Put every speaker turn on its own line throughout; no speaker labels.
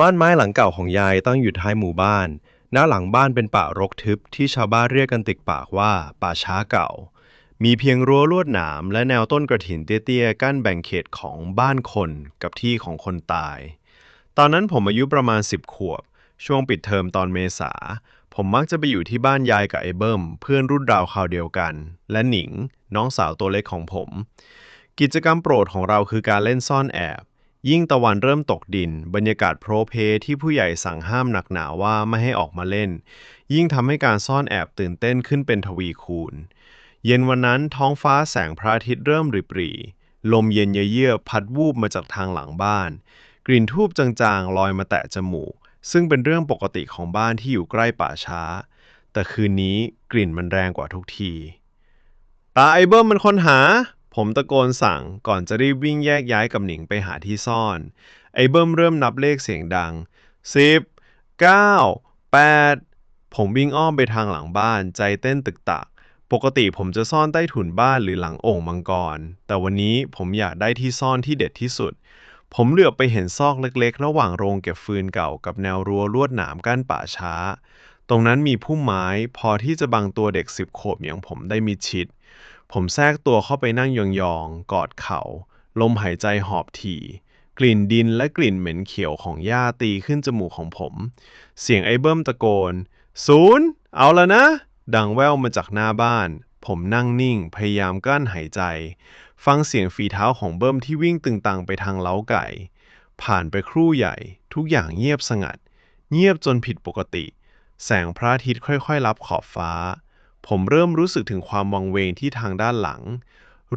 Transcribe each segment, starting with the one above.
บ้านไม้หลังเก่าของยายตั้งอยู่ท้ายหมู่บ้าน หน้าหลังบ้านเป็นป่ารกทึบที่ชาวบ้านเรียกกันติดปากว่าป่าช้าเก่า มีเพียงรั้วลวดหนาม และแนวต้นกระถินเตี้ยๆกั้นแบ่งเขตของบ้านคนกับที่ของคนตาย ตอนนั้นผมอายุประมาณ 10 ขวบ ช่วงปิดเทอมตอนเมษา ผมมักจะไปอยู่ที่บ้านยายกับไอ้เบิ้มเพื่อนรุ่นราวคราวเดียวกัน และหนิง น้องสาวตัวเล็กของผม กิจกรรมโปรดของเราคือการเล่นซ่อนแอบ ยิ่งตะวันเริ่มตกดิน บรรยากาศโพรเพที่ผู้ใหญ่สั่งห้ามหนักหนาว่าไม่ให้ออกมาเล่น ยิ่งทำให้การซ่อนแอบตื่นเต้นขึ้นเป็นทวีคูณ เย็นวันนั้นท้องฟ้าแสงพระอาทิตย์เริ่มริบหรี่ลมเย็นเยือกพัดวูบมาจากทางหลังบ้าน กลิ่นทูบจางๆ ลอยมาแตะจมูก ซึ่งเป็นเรื่องปกติของบ้านที่อยู่ใกล้ป่าช้า แต่คืนนี้กลิ่นมันแรงกว่าทุกที ตาไอเบิ้มมันคนหา ผมตะโกนสั่งก่อนจะรีบวิ่งแยกย้ายกับหนิงไปหาที่ซ่อน ไอ้เบิ้มเริ่มนับเลขเสียงดังสิบเก้าแปดผมวิ่งอ้อมไปทางหลังบ้านใจเต้นตึกตัก ปกติผมจะซ่อนใต้ถุนบ้านหรือหลังโอ่งมังกร แต่วันนี้ผมอยากได้ที่ซ่อนที่เด็ดที่สุด ผมเหลือบไปเห็นซอกเล็กๆ ระหว่างโรงเก็บฟืนเก่ากับแนวรั้วลวดหนามกั้นป่าช้า ตรงนั้นมีพุ่มไม้พอที่จะบังตัวเด็กสิบขวบอย่างผมได้มิดชิด ผมแทรกตัวเข้าไปนั่งยองๆ กอดเขา่าลมหายใจหอบถี่ กลิ่นดินและกลิ่นเหม็นเขียวของหญ้าตีขึ้นจมูกของผม เสียงไอ้เบิ้มตะโกน ศูนย์ เอาและนะ ดังแว่วมาจากหน้าบ้าน ผมนั่งนิ่ง พยายามกั้นหายใจ ฟังเสียงฝีเท้าของเบิ้มที่วิ่งตึงตังไปทางเล้าไก่ ผ่านไปครู่ใหญ่ ทุกอย่างเงียบสงัด เงียบจนผิดปกติ แสงพระอาทิตย์ค่อยๆลับขอบฟ้า ผมเริ่มรู้สึกถึงความวังเวงที่ทางด้านหลัง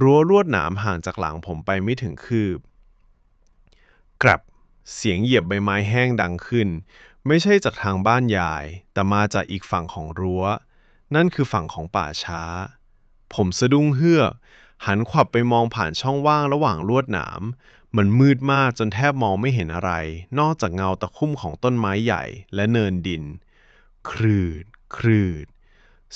รั้วลวดหนามห่างจากหลังผมไปไม่ถึงคืบกรับเสียงเหยียบใบไม้แห้งดังขึ้น ไม่ใช่จากทางบ้านยาย แต่มาจากอีกฝั่งของรั้ว นั่นคือฝั่งของป่าช้า ผมสะดุ้งเฮือกหันขวับไปมองผ่านช่องว่างระหว่างลวดหนาม มันมืดมากจนแทบมองไม่เห็นอะไร นอกจากเงาตะคุ่มของต้นไม้ใหญ่และเนินดิน ครืด ครืด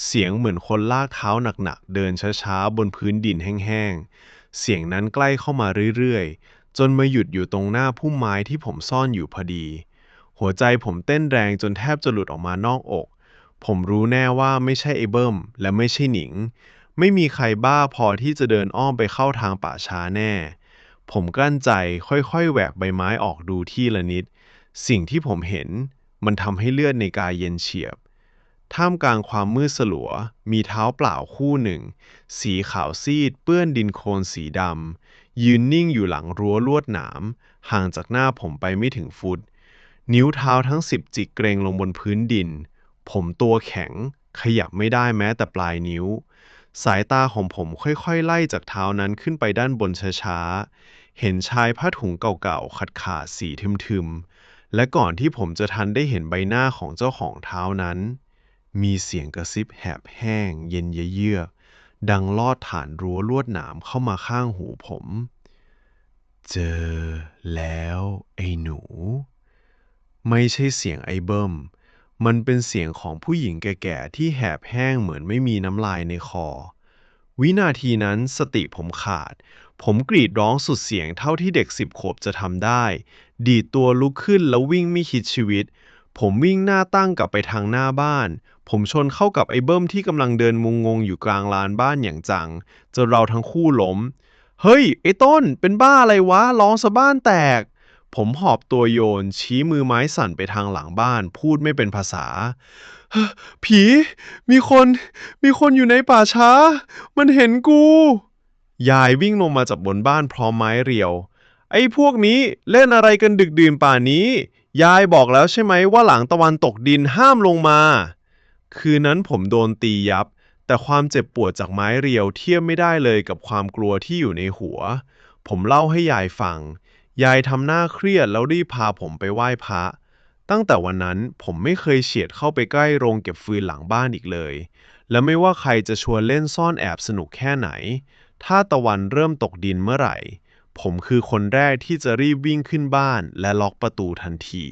เสียงเหมือนคนลากเท้าหนักๆ เดินช้าๆ บนพื้นดินแห้งๆ เสียงนั้นใกล้เข้ามาเรื่อยๆ จนมาหยุดอยู่ตรงหน้าพุ่มไม้ที่ผมซ่อนอยู่พอดี หัวใจผมเต้นแรงจนแทบจะหลุดออกมานอกอก ผมรู้แน่ว่าไม่ใช่ไอเบิ้มและไม่ใช่หนิง ไม่มีใครบ้าพอที่จะเดินอ้อมไปเข้าทางป่าช้าแน่ ผมกลั้นใจค่อยๆ แหวกใบไม้ออกดูที่ละนิด สิ่งที่ผมเห็นมันทำให้เลือดในกายเย็นเฉียบ ท่ามกลางความมืดสลัว มีเท้าเปล่าคู่หนึ่ง สีขาวซีดเปื้อนดินโคลนสีดำ ยืนนิ่งอยู่หลังรั้วลวดหนาม ห่างจากหน้าผมไปไม่ถึงฟุต นิ้วเท้าทั้งสิบจิกเกรงลงบนพื้นดิน ผมตัวแข็ง ขยับไม่ได้แม้แต่ปลายนิ้ว สายตาของผมค่อยๆ ไล่จากเท้านั้นขึ้นไปด้านบนช้าๆ เห็นชายผ้าถุงเก่าๆขาดสีทึมๆ และก่อนที่ผมจะทันได้เห็นใบหน้าของเจ้าของเท้านั้น มีเสียงกระซิบแหบแห้งเย็นเยือกดังลอดฐานรั้วลวดหนามเข้ามาข้างหูผม เจอแล้วไอ้หนู ไม่ใช่เสียงไอ้เบิ้ม มันเป็นเสียงของผู้หญิงแก่ๆ ที่แหบแห้งเหมือนไม่มีน้ำลายในคอ วินาทีนั้นสติผมขาด ผมกรีดร้องสุดเสียงเท่าที่เด็กสิบขวบจะทำได้ ดีดตัวลุกขึ้นแล้ววิ่งไม่คิดชีวิต ผมวิ่งหน้าตั้งกลับไปทางหน้าบ้าน ผมชนเข้ากับไอ้เบิ้มที่กำลังเดินมุงงงอยู่กลางลานบ้านอย่างจังจนเราทั้งคู่ล้ม เฮ้ย ไอ้ต้น เป็นบ้าอะไรวะ ร้องซะบ้านแตก ผมหอบตัวโยน ชี้มือไม้สั่นไปทางหลังบ้าน พูดไม่เป็นภาษา ผี มีคน มีคนอยู่ในป่าช้า มันเห็นกู ยายวิ่งลงมาจากบนบ้านพร้อมไม้เรียว ไอ้พวกนี้เล่นอะไรกันดึกดื่นป่านี้ ยายบอกแล้วใช่ไหมว่าหลังตะวันตกดินห้ามลงมา คืนนั้นผมโดนตียับ แต่ความเจ็บปวดจากไม้เรียวเทียบไม่ได้เลยกับความกลัวที่อยู่ในหัว ผมเล่าให้ยายฟัง ยายทำหน้าเครียดแล้วรีบพาผมไปไหว้พระ ตั้งแต่วันนั้นผมไม่เคยเฉียดเข้าไปใกล้โรงเก็บฟืนหลังบ้านอีกเลย และไม่ว่าใครจะชวนเล่นซ่อนแอบสนุกแค่ไหน ถ้าตะวันเริ่มตกดินเมื่อไหร่ ผมคือคนแรกที่จะรีบวิ่งขึ้นบ้านและล็อกประตูทันที